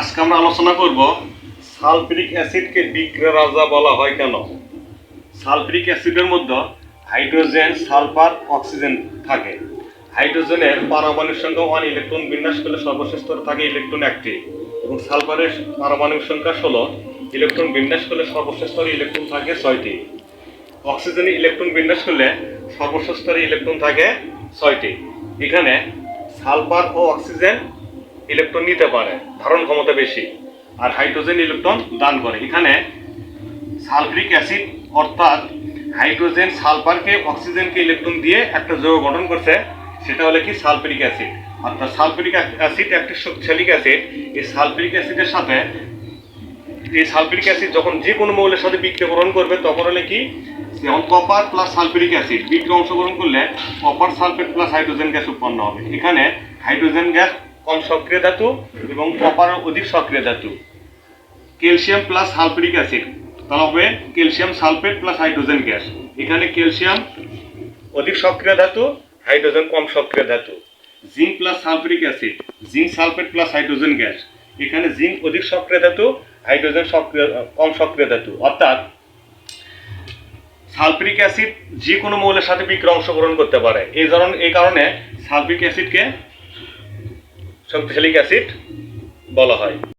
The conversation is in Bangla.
আজকে আমরা আলোচনা করব সালফিরিক অ্যাসিডকে বিক্রিয়া রাজা বলা হয় কেন? সালফিরিক অ্যাসিডের মধ্যে হাইড্রোজেন, সালফার, অক্সিজেন থাকে। হাইড্রোজেনের পারমাণবিক সংখ্যা ওয়ান, ইলেকট্রন বিন্যাস করলে সর্বশেষ স্তরে থাকে ইলেকট্রন একটি। এবং সালফারের পারমাণবিক সংখ্যা ষোলো, ইলেকট্রন বিন্যাস করলে সর্বশেষ স্তরে ইলেকট্রন থাকে ছয়টি। অক্সিজেনে, ইলেকট্রন বিন্যাস করলে সর্বশেষ স্তরে ইলেকট্রন থাকে ছয়টি। এখানে সালফার ও অক্সিজেন ইলেকট্রন নিতে পারে, ধারণ ক্ষমতা বেশি, আর হাইড্রোজেন ইলেকট্রন দান করে। এখানে সালফ্রিক অ্যাসিড, অর্থাৎ হাইড্রোজেন সালফারকে অক্সিজেনকে ইলেকট্রন দিয়ে একটা যৌগ গঠন করছে, সেটা হলো কি? সালফ্রিক অ্যাসিড অর্থাৎ সালফ্রিক অ্যাসিড একটি শক্তিশালিক অ্যাসিড এই সালফ্রিক অ্যাসিডের সাথে, এই সালফ্রিক অ্যাসিড যখন যে কোনো মৌলের সাথে বিক্রিয়া গ্রহণ করবে, তখন হলে কি? যেমন কপার প্লাস সালফ্রিক অ্যাসিড বিক্রিয়া অংশগ্রহণ করলে copper sulphate plus hydrogen gas উৎপন্ন হবে। এখানে হাইড্রোজেন গ্যাস কম সক্রিয় ধাতু এবং কপার অধিক সক্রিয় ধাতু। ক্যালসিয়াম প্লাস সালফ্রিক অ্যাসিড তাহলে হবে calcium sulphate plus hydrogen gas এখানে ক্যালসিয়াম অধিক সক্রিয় ধাতু হাইড্রোজেন কম সক্রিয় ধাতু। Zinc plus sulphuric acid zinc sulphate plus hydrogen gas এখানে জিঙ্ক অধিক সক্রিয় ধাতু হাইড্রোজেন সক্রিয়, কম সক্রিয় ধাতু। অর্থাৎ সালফ্রিক অ্যাসিড যে কোনো মৌলের সাথে বিক্রিয়া অংশগ্রহণ করতে পারে। এই ধরন এই কারণে সালফ্রিক অ্যাসিডকে শক্তিশালী অ্যাসিড বলা হয়।